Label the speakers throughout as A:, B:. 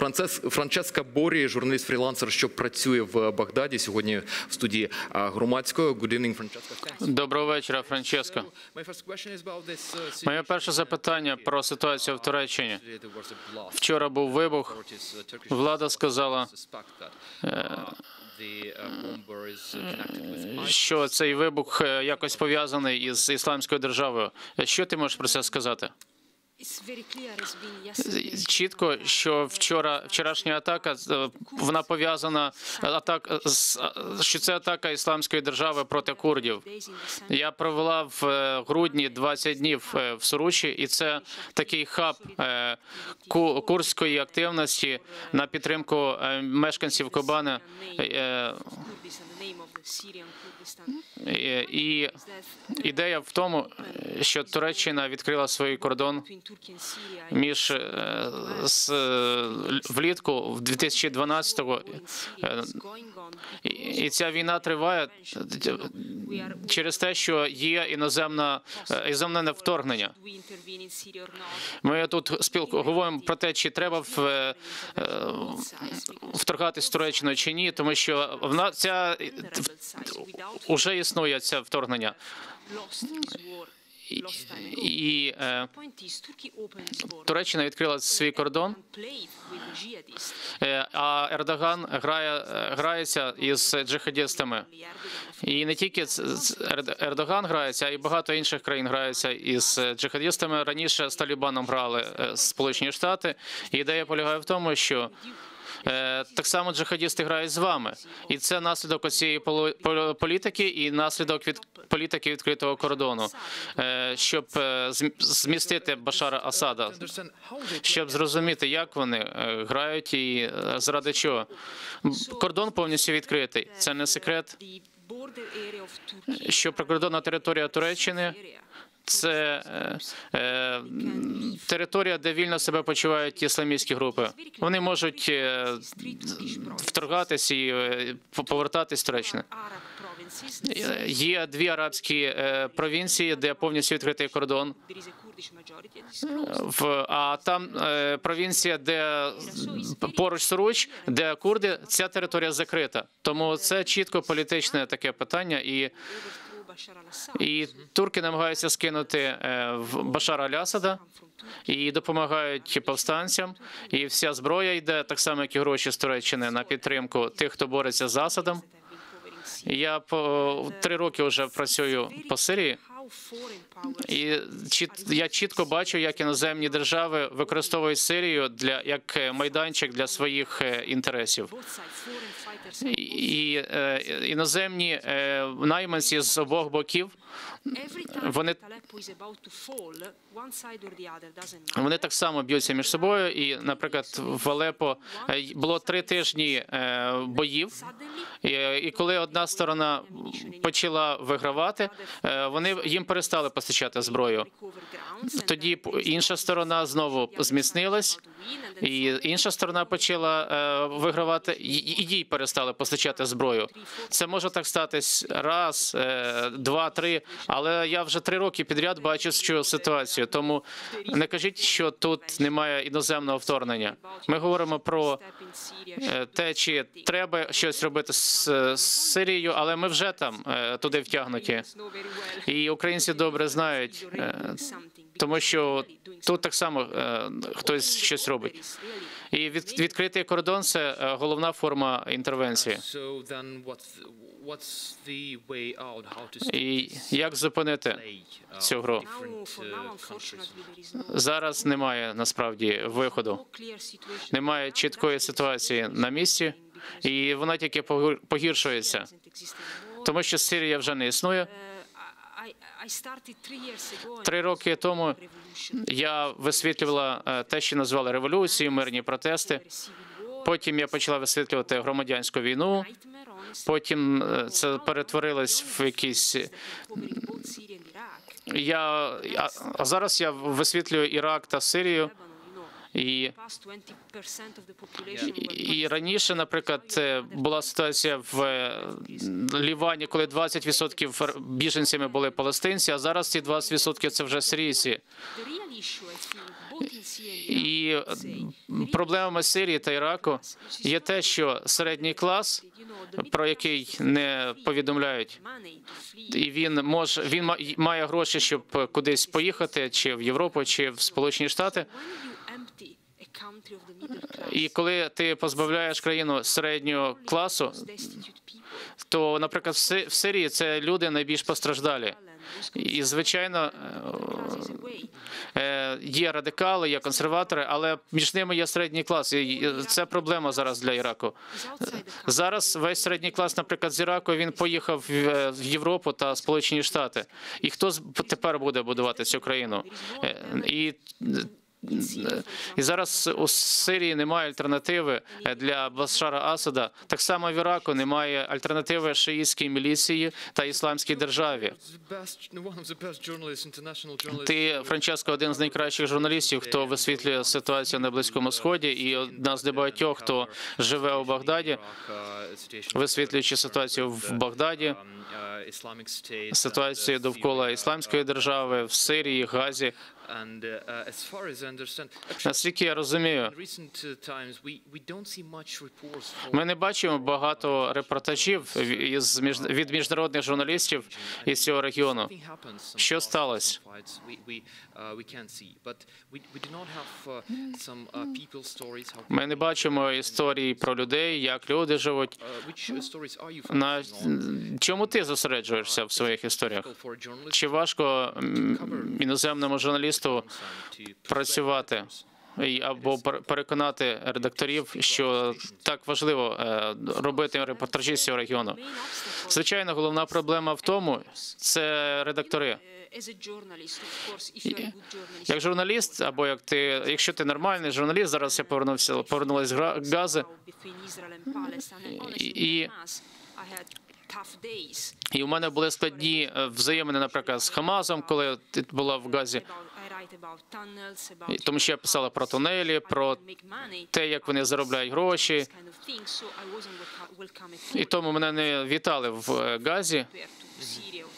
A: Францес Франческа Борі, журналіст фрілансер, що працює в Багдаді. Сьогодні в студії громадської. Good evening, Francesca.
B: Доброго вечора, Франческо.
A: Uh,
B: Моє перше запитання про ситуацію в Туреччині. Вчора був вибух.
A: Uh,
B: Влада сказала,
A: uh, ISIS.
B: що цей вибух е, якось пов'язаний із ісламською державою. Що ти можеш про це сказати? Чітко, що вчора вчорашня атака вона пов'язана атак що це атака ісламської держави проти курдів. Я провела в е, грудні 20 днів е, в Суручі, і це такий хаб е, ку- курської активності на підтримку мешканців Кобани. І ідея в тому, що Туреччина відкрила свій кордон між е, з е, влітку в 2012-го. е, і- ця війна триває через те, що є іноземна іноземне вторгнення. Ми тут спілку говоримо про те, чи треба в, вторгатись в Туреччину чи ні, тому що вона ця вже існує це вторгнення. І, і е, Туреччина відкрила свій кордон, е, а Ердоган грає е, грається із джихадістами. І не тільки Ердоган грається, а й багато інших країн граються із джихадістами. Раніше з Талібаном грали е, Сполучені Штати. І ідея полягає в тому, що так само джихадісти грають з вами, і це наслідок цієї політики і наслідок від політики відкритого кордону, е, щоб е, змістити Башара Асада, щоб зрозуміти, як вони е, грають і е, заради чого. Кордон повністю відкритий. Це не секрет. Що прикордонна територія Туреччини це е, е, територія, де вільно себе почувають ісламістські групи. Вони можуть е, вторгатись і е, повертатись з Туреччини. Е, Є дві арабські провінції, де повністю відкритий кордон. В а там провінція, де поруч Суруч, де курди, ця територія закрита. Тому це чітко політичне таке питання, і, і турки намагаються скинути е, Башара Алясада і допомагають повстанцям. І вся зброя йде так само, як і гроші з Туреччини на підтримку тих, хто бореться з Асадом. Я по три роки вже працюю по Сирії. І я чітко бачу, як іноземні держави використовують Сирію для як е, майданчик для своїх е, інтересів. І е, іноземні найманці з обох боків
C: вони
B: вони так само б'ються між собою. І, наприклад, в Алепо було три тижні боїв. І, коли одна сторона почала вигравати, вони їм перестали постачати зброю. Тоді інша сторона знову зміцнилась, і інша сторона почала е, вигравати, і їй перестали постачати зброю. Це може так статись раз, е, два, три. Але я вже три роки підряд бачу цю ситуацію. Тому не кажіть, що тут немає іноземного вторгнення. Ми говоримо про е, те, чи треба щось робити з, Сирією, але ми вже там туди втягнуті. І українці добре знають, е, тому що тут так само е, хтось щось робить. І від, відкритий кордон це е, головна форма інтервенції. І як зупинити цю гру? Зараз немає насправді виходу, немає чіткої ситуації на місці, і вона тільки погір- погіршується, тому що Сирія вже не існує. Три роки тому я висвітлювала е, те, що назвали революцією, мирні протести. Потім я почала висвітлювати громадянську війну. Потім е, це перетворилось в якісь. Я а- а зараз я висвітлюю Ірак та Сирію. І, і раніше, наприклад, була ситуація в е, Лівані, коли 20% біженцями були палестинці, а зараз ці 20% це вже сирійці. І проблемами Сирії та Іраку є те, що середній клас, про який не повідомляють, і він може він ма- має гроші, щоб кудись поїхати, чи в Європу, чи в Сполучені Штати. І коли ти позбавляєш країну середнього класу, то, наприклад, в Си- в Сирії це люди найбільш постраждалі. І звичайно, е, є радикали, є консерватори, але між ними є середній клас. І це проблема зараз для Іраку. Зараз весь середній клас, наприклад, з Іраку він поїхав в в Європу та Сполучені Штати. І хто тепер буде будувати цю країну? Е, І і зараз у Сирії немає альтернативи для Башара Асада. Так само в Іраку немає альтернативи шиїтській міліції та ісламській державі. Ти, Франческо, один з найкращих журналістів, хто висвітлює ситуацію на Близькому Сході, і одна з небагатьох, хто живе у Багдаді, висвітлюючи ситуацію в Багдаді, ситуацію довкола ісламської держави в Сирії, Газі. Наскільки я розумію, ми не бачимо багато репортажів від міжнародних журналістів із цього регіону. Що сталося? Ми не бачимо історії про людей, як люди живуть. На чому ти зосереджуєшся в своїх історіях? Чи важко іноземному журналісту працювати і- або пер- переконати редакторів, що так важливо е, робити репортажі з цього регіону? Звичайно, головна проблема в тому, це редактори. Як журналіст, або як ти, якщо ти нормальний журналіст, зараз я повернувся, повернулась Гази, і- і у мене були складні е, взаємини, наприклад, з Хамазом, коли ти була в Газі. Тому що я писала про тунелі, про те, як вони заробляють гроші. І тому мене не вітали в е, Газі.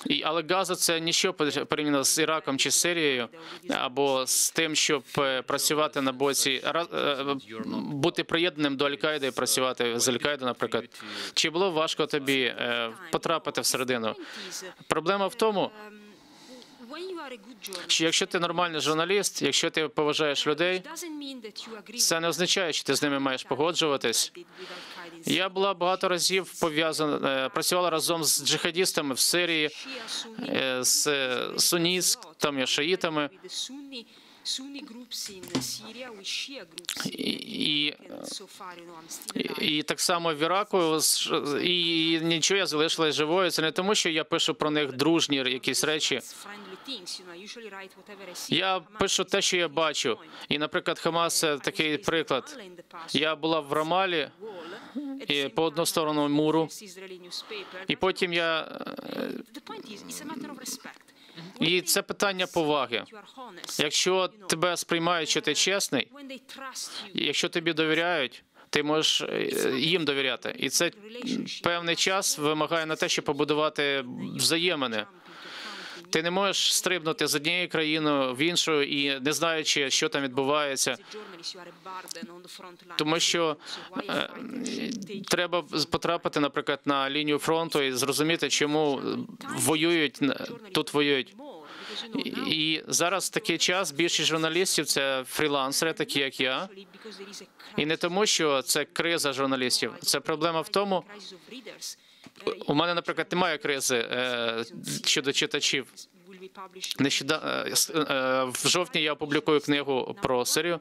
B: І, але Газа це ніщо порівняно з Іраком чи Сирією, або з тим, щоб е, працювати на боці е, бути приєднаним до Аль-Каїди і працювати з Аль-Каїди, наприклад. Чи було важко тобі потрапити всередину? Проблема в тому, що якщо ти нормальний журналіст, якщо ти поважаєш людей, це не означає, що ти з ними маєш погоджуватись. Я була багато разів пов'язана, е, працювала разом з джихадістами в Сирії, е, з суністами шаїтами. шиїтами. І, і, і так само в Іраку і нічого я залишилась живою. Це не тому, що я пишу про них дружні якісь речі. Я пишу те, що я бачу. І, наприклад, Хамас це такий приклад. Я була в Рамалі і по одну сторону муру, і потім я і це питання поваги. Якщо тебе сприймають, що ти чесний, якщо тобі довіряють, ти можеш е, їм довіряти, і це певний час вимагає на те, щоб побудувати взаємини. Ти не можеш стрибнути з однієї країни в іншу і не знаючи, що там відбувається. Тому що е, треба потрапити, наприклад, на лінію фронту і зрозуміти, чому воюють тут воюють. І зараз такий час більшість журналістів це фрілансери, такі як я. І не тому, що це криза журналістів. Це проблема в тому. У мене, наприклад, немає кризи е, щодо читачів. Нещодавно е, е, в жовтні я опублікую книгу про Сирію.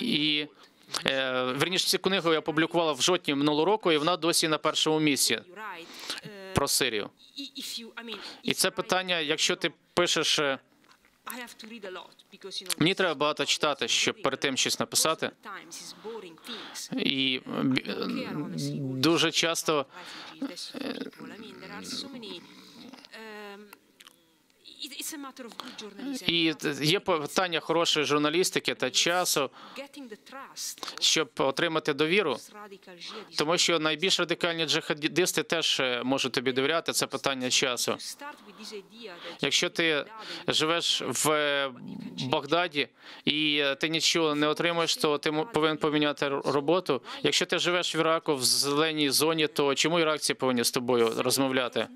B: І верніше цю книгу я опублікувала в жовтні минулого року, і вона досі на першому місці про Сирію. І це питання, якщо ти пишеш. Мені треба багато читати, щоб перед тим щось написати. І дуже часто І є питання хорошої журналістики та часу, щоб отримати довіру. Тому що найбільш радикальні джихадисти теж е, можуть тобі довіряти. Це питання часу. Якщо ти живеш в е, Багдаді і е, ти нічого не отримуєш, то ти повинен поміняти роботу. Якщо ти живеш в Іраку в зеленій зоні, то чому іракці повинні з тобою розмовляти?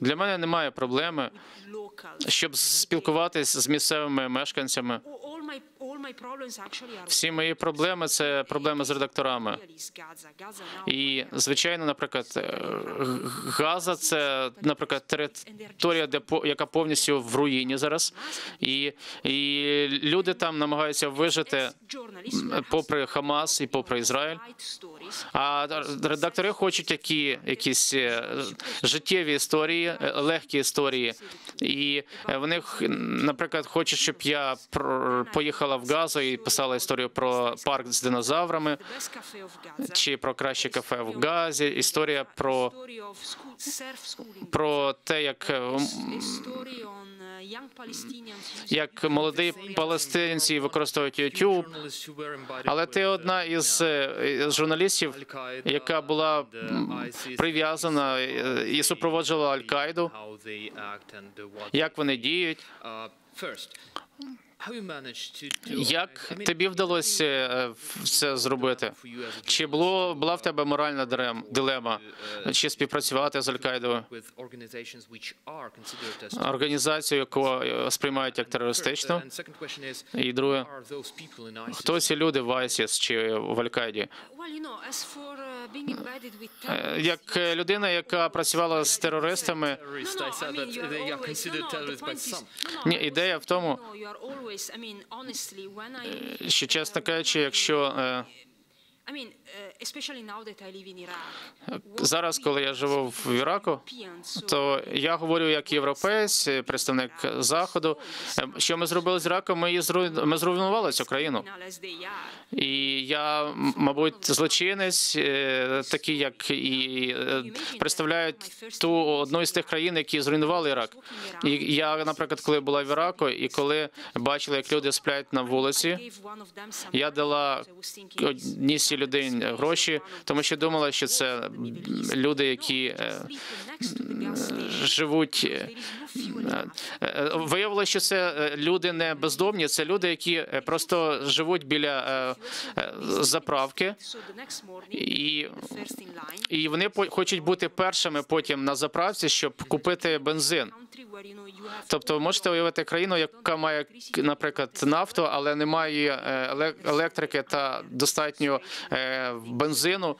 B: Для мене немає проблеми, щоб спілкуватись з місцевими мешканцями. Всі мої проблеми це проблеми з редакторами. І звичайно, наприклад, е, Газа це, наприклад, територія, де яка повністю в руїні зараз, і, і люди там намагаються вижити попри Хамас і попри Ізраїль. А редактори хочуть які якісь е, життєві історії, е, легкі історії. І е, вони, наприклад, хочуть, щоб я поїхала в Газу і писала історію про парк з динозаврами. Чи про краще кафе в Газі, історія про, про те, як,
C: uh,
B: як молоді палестинці використовують YouTube. Але ти одна із е, журналістів, яка була прив'язана е, і супроводжувала Аль-Каїду. Як вони діють? Як тобі вдалося е, це зробити? Чи було була в тебе моральна дилема? Чи співпрацювати з Аль-Каїдою? організацію, яку е, сприймають як терористичну? І друге, хто ці люди в ISIS чи в Аль-Каїді? Е, Як людина, яка працювала з терористами, Ні, ідея в тому, що, чесно кажучи, якщо зараз, коли я живу в Іраку, то я говорю як європейць, е, представник заходу. Е, Що ми зробили з Іраком? Ми ми зруйнували цю країну. І я, мабуть, злочинець, е, такий як і е, представляють ту одну із тих країн, які зруйнували Ірак. І я, наприклад, коли була в Іраку, і коли бачила, як люди сплять на вулиці, я дала
C: I
B: цій людей гроші, тому що думала, що це люди, які е, живуть. е. Е, Виявилося, що це е, люди не бездомні, це люди, які е, просто живуть біля е, е, заправки, і, і вони хочуть бути першими потім на заправці, щоб купити бензин. Тобто, можете уявити країну, яка має, наприклад, нафту, але не має е, електрики та достатньо е, бензину.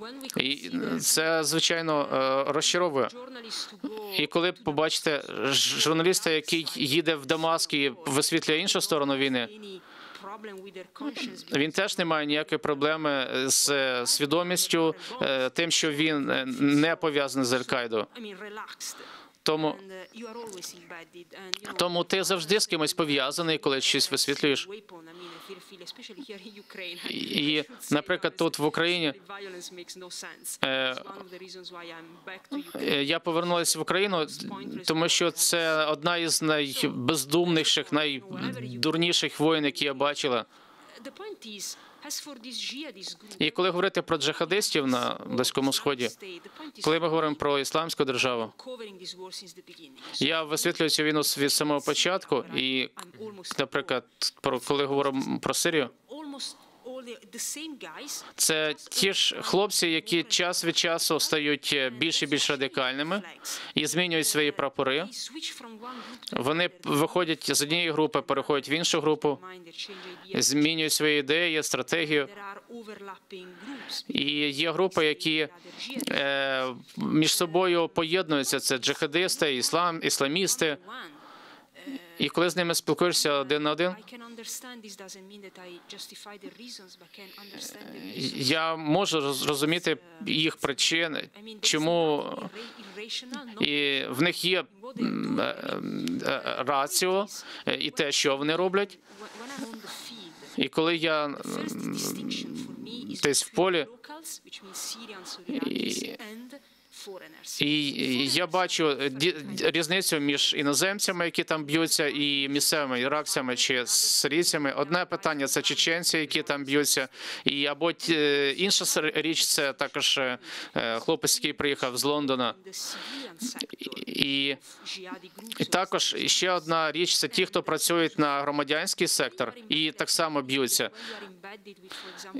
C: when
B: І це звичайно е, розчаровує. І коли побачите журналіста, який їде в Дамаск і висвітлює іншу сторону війни, він теж не має ніякої проблеми з е, свідомістю, е, тим, що він е, не пов'язаний з Аль-Каїдою. Тому,
C: uh,
B: тому ти завжди з кимось пов'язаний, коли щось висвітлюєш. І, наприклад, тут в Україні Е, е, я повернулася в Україну, тому що це одна із найбездумніших, найдурніших воїн, які я бачила. І коли говорити про джихадистів на Близькому Сході, коли ми говоримо про ісламську державу, я висвітлюю цю війну від самого початку. І, наприклад, про коли говоримо про Сирію, це ті ж хлопці, які час від часу стають е, більш і більш радикальними і змінюють свої прапори. Вони виходять з однієї групи, переходять в іншу групу, змінюють свої ідеї, стратегію. І є групи, які е, між собою поєднуються. Це джихадисти, іслам, ісламісти. І коли з ними спілкуєшся один на один, я можу роз- розуміти їх причини, чому і в них є е, е, раціо е, і те, що вони роблять. І коли я десь в полі, І я бачу е, різницю між іноземцями, які там б'ються, і місцевими іракцями чи сирійцями. Одне питання це чеченці, які там б'ються, і або е, інша річ це також е, хлопець, який приїхав з Лондона. І, і також ще одна річ це ті, хто працюють на громадянський сектор, і так само б'ються.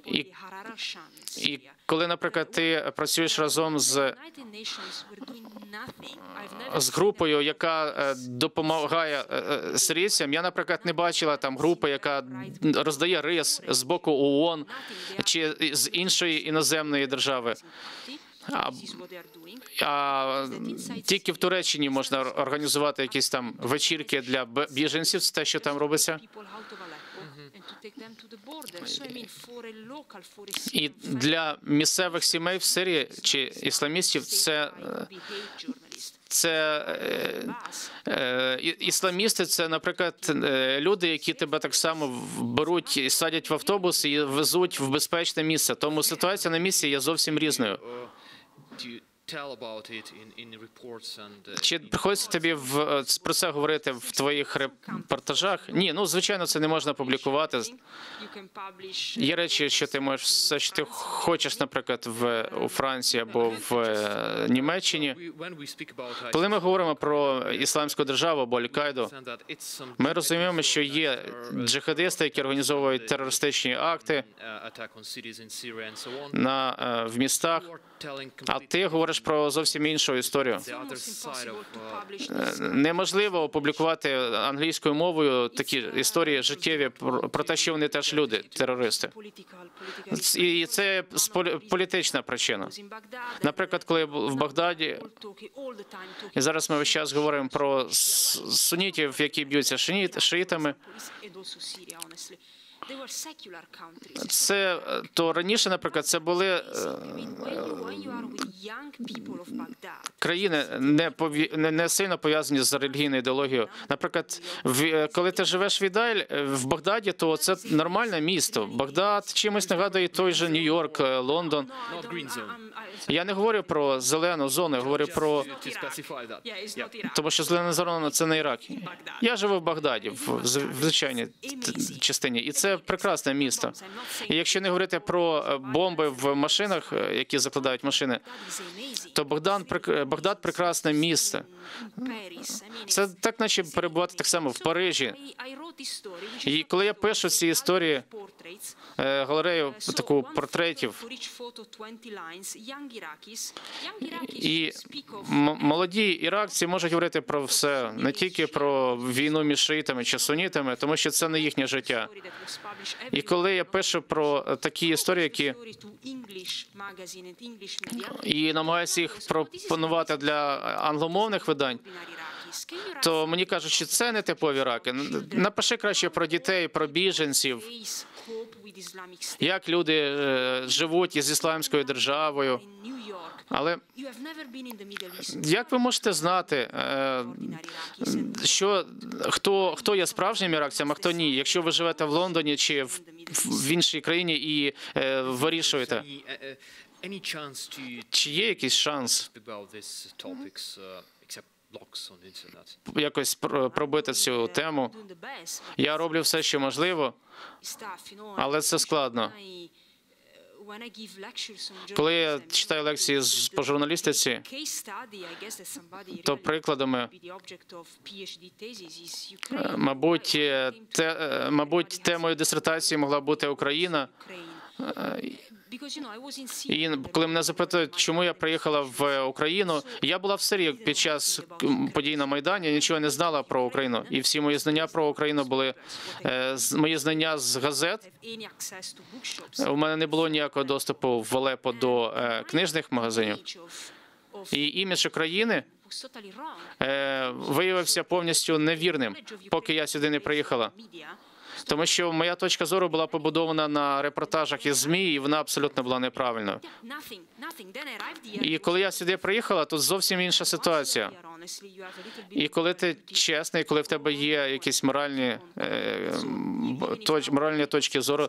B: І- І коли, наприклад, ти працюєш разом з З групою, яка е, допомагає е, е, сирійцям. Я, наприклад, не бачила там групи, яка роздає рис з боку ООН чи з іншої іноземної держави. А, а тільки в Туреччині можна організувати якісь там вечірки для біженців. Це те, що там робиться. І для місцевих сімей в Сирії чи ісламістів це, е, це е, Е, Ісламісти це, наприклад, люди, які тебе так само беруть і садять в автобус і везуть в безпечне місце. Тому ситуація на місці є зовсім різною.
A: Uh, uh,
B: Чи приходиться тобі в е, про це говорити в твоїх репортажах? Ні, ну звичайно, це не можна публікувати. Є речі, що ти можеш все, що ти хочеш, наприклад, в у Франції або в е, Німеччині. Коли ми говоримо про ісламську державу або
A: some
B: ми розуміємо, що є джихадисти, які організовують терористичні акти
A: uh, so on.
B: на е, в містах. А ти говориш про зовсім іншу історію.
C: publish this.
B: Неможливо опублікувати англійською мовою такі історії життєві про те, що вони теж люди, терористи. І це політична причина. Наприклад, коли був в Багдаді, і зараз ми весь час говоримо про сунітів, які б'ються шиїт- шиїтами. Це е, то раніше, наприклад, це були е, країни не пові... не, не сильно пов'язані з релігійною ідеологією. Наприклад, в е, коли ти живеш в Ідайль е, в Багдаді, то це нормальне місто. Багдад чимось нагадує той же Нью-Йорк, Лондон. Я не говорю про зелену зону, я говорю про тому, що зелена зона це не Ірак. Я живу в Багдаді, в звичайній частині, і це прекрасне місто. І якщо не говорити про е, бомби в машинах, е, які закладають машини, то Богдан прек- Багдад прекрасне місце. Це так, наче перебувати так само в Парижі. І коли я пишу ці історії, е, галерею таку портретів,
C: photo for each photo, 20 lines. Young Iraqis, young Iraqis
B: і молоді іракці можуть говорити про все, не тільки про війну між шиїтами чи сунітами, тому що це не їхнє життя. І коли я пишу про е, такі історії, які і намагаюся їх пропонувати для англомовних видань, то мені кажуть, що це не типові раки. Напиши краще про дітей, про біженців, як люди е, живуть із ісламською державою. Але як ви можете знати, е, що хто, хто є справжнім іракцем, а хто ні? Якщо ви живете в Лондоні чи в, в іншій країні і е, вирішуєте,
A: chance to
B: чи є якийсь шанс
A: uh,
B: якось пр- пробити цю тему? Я роблю все, що можливо, але це складно. Коли я читаю лекції по журналістиці, то прикладами, мабуть, е, те, е, мабуть, темою дисертації могла бути Україна. І коли мене запитують, чому я приїхала в Україну, я була в Сирії під час подій на Майдані, нічого не знала про Україну. І всі мої знання про Україну були е, мої знання з газет. У мене не було ніякого доступу в Алепо до е, книжних магазинів. І імідж України е, виявився повністю невірним, поки я сюди не приїхала. Тому що моя точка зору була побудована на репортажах із змі, і вона абсолютно була неправильною. І коли я сюди приїхала, тут зовсім інша ситуація. І коли ти чесний, коли в тебе є якісь моральні е, точ, моральні точки зору,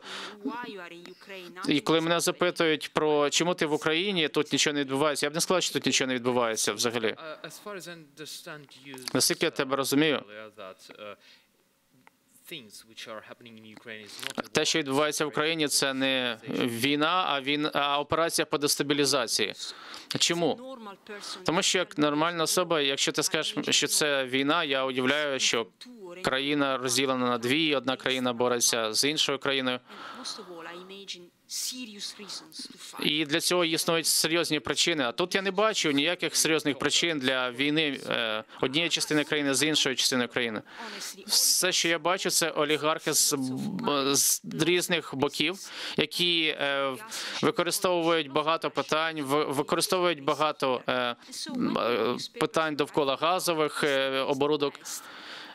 B: і коли мене запитують про чому ти в Україні, тут нічого не відбувається. Я б не сказав, що тут нічого не відбувається взагалі.
A: Understand you,
B: Наскільки я тебе розумію, те, що відбувається в Україні, це не війна, а він а операція по дестабілізації. Чому? Тому що як нормальна особа, якщо ти скажеш, що це війна, я уявляю, що країна розділена на дві, одна країна бореться з іншою країною. І для цього існують серйозні причини. А тут я не бачу ніяких серйозних причин для війни е, однієї частини країни з іншою частиною країни. Все, що я бачу, це олігархи з, з різних боків, які е, використовують багато питань, використовують багато е, питань довкола газових оборудок.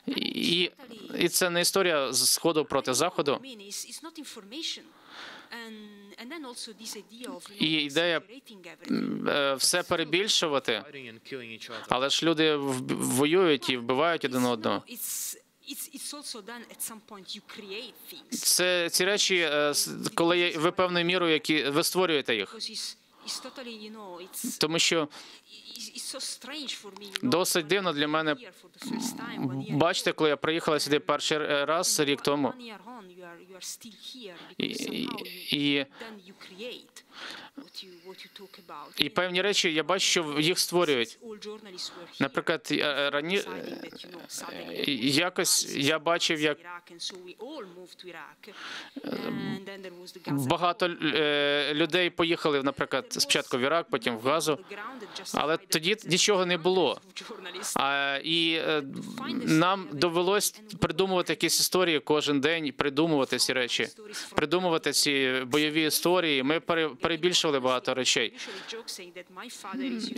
B: І, і це не історія з сходу проти заходу. І ідея Е, Все перебільшувати, але ж люди воюють і вбивають один одного. Це ці речі, е, с- коли є- ви певною мірою, які ви створюєте їх, тому що
C: Досить дивно для мене
B: бачите, коли я приїхала сюди перший раз рік тому, і, і, і, певні речі я бачу, що їх створюють. Наприклад, е, рані е, якось я бачив, як багато е, людей поїхали, наприклад, спочатку в Ірак, потім в Газу, але тоді нічого не було. А, і нам довелось придумувати якісь історії кожен день, придумувати ці речі, придумувати ці бойові історії. Ми пере- перебільшували багато речей.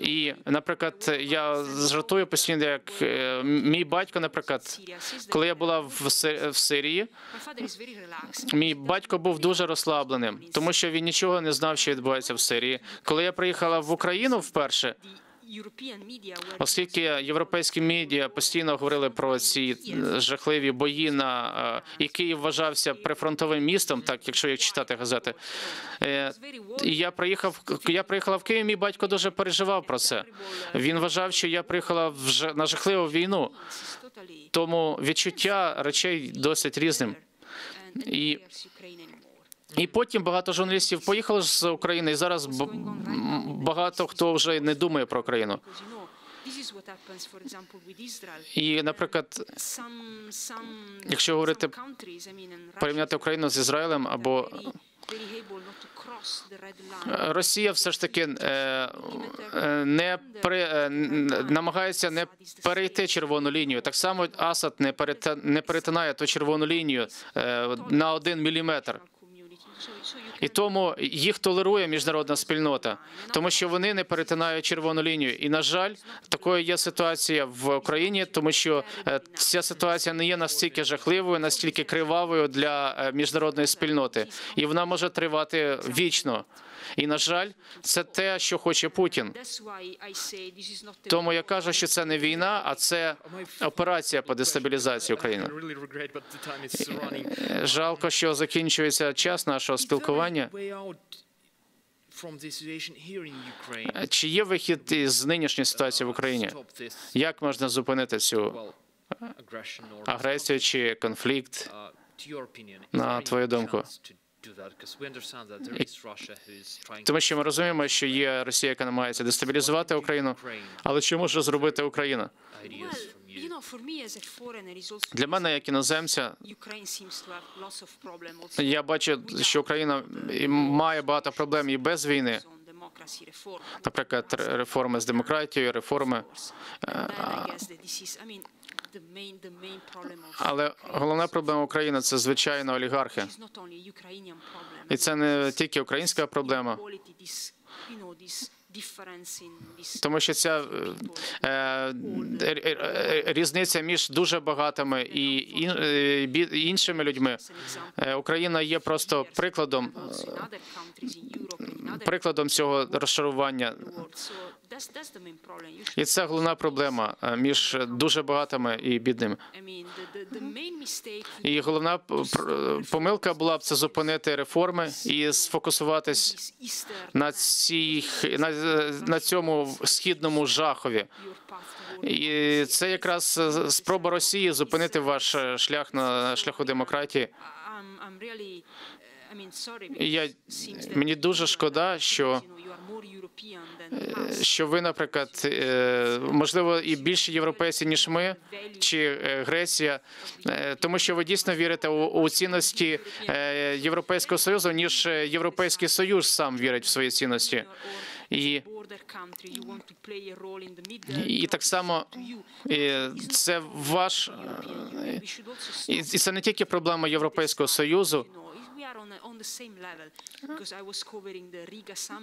B: І, наприклад, я жартую постійно, як е, мій батько, наприклад, коли я була в Сирії, мій батько був дуже розслабленим, тому що він нічого не знав, що відбувається в Сирії. Коли я приїхала в Україну вперше, оскільки європейські медіа постійно говорили про ці е, жахливі бої на е, і Київ вважався прифронтовим містом, так якщо як читати газети. Е, я приїхав, я приїхала в Київ. Мій батько дуже переживав про це. Він вважав, що я приїхала в на жахливу війну. Тому відчуття речей досить різним. І і потім багато журналістів поїхали з України, і зараз багато хто вже не думає про країну. І, наприклад,
C: якщо говорити
B: порівняти Україну з Ізраїлем або Е, Росія все ж таки е, е, не при, намагається не перейти червону лінію. Так само Асад не перетинає ту червону лінію на один міліметр. І тому їх толерує міжнародна спільнота, тому що вони не перетинають червону лінію. І на жаль, такою є ситуація в Україні, тому що е, ця ситуація не є настільки жахливою, настільки кривавою для е, міжнародної спільноти, і вона може тривати вічно. І на жаль, це те, що хоче Путін. Тому я кажу, що це не війна, а це операція по дестабілізації України. Е, Жалко, що закінчується час нашого спілкування. Е, Чи є вихід із нинішньої ситуації в Україні?
A: Stop
B: Як можна зупинити цю агресію чи конфлікт?
A: Uh,
B: На твою думку.
A: Trying
B: Тому що ми розуміємо, що є Росія, яка намагається дестабілізувати Україну. Але що може зробити Україна? Для мене, як іноземця, я бачу, що Україна має багато проблем і без війни. Наприклад, ре- реформи з демократією, реформи. Але головна проблема України це звичайно олігархи. І це не тільки українська проблема. Тому що ця е, е, е, е, різниця між дуже багатими і іншими людьми. Україна є просто прикладом, прикладом цього розшарування. І це головна проблема е, між дуже багатими і бідними. І головна помилка була б це зупинити реформи і сфокусуватись на цій на, на цьому східному жахові. І це якраз е, спроба Росії зупинити ваш е, шлях на шляху демократії. Я мені дуже шкода, що
C: us.
B: що ви, наприклад, е, можливо, і більше європейці ніж ми, чи е, Греція, е, тому що ви дійсно вірите у, цінності е, Європейського союзу, ніж е, Європейський Союз сам вірить в свої цінності. І, і так само е, це ваш і, і це не тільки проблема Європейського союзу.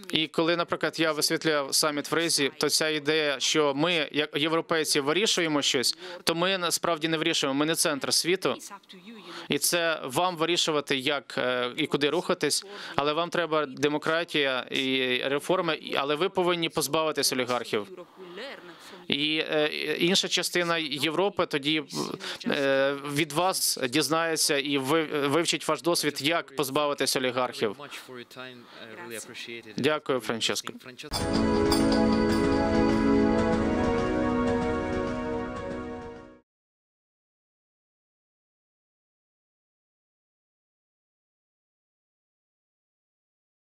B: І коли, наприклад, я висвітлював саміт в Ризі, то ця ідея, що ми, як європейці, вирішуємо щось, то ми насправді не вирішуємо. Ми не центр світу. І це вам вирішувати, як е, і куди рухатись, але вам треба демократія і реформи, але ви повинні позбавитись олігархів. І е, інша частина Європи тоді е, від вас дізнається і ви вивчить ваш досвід, як позбавитись олігархів. Дякую, Франческо.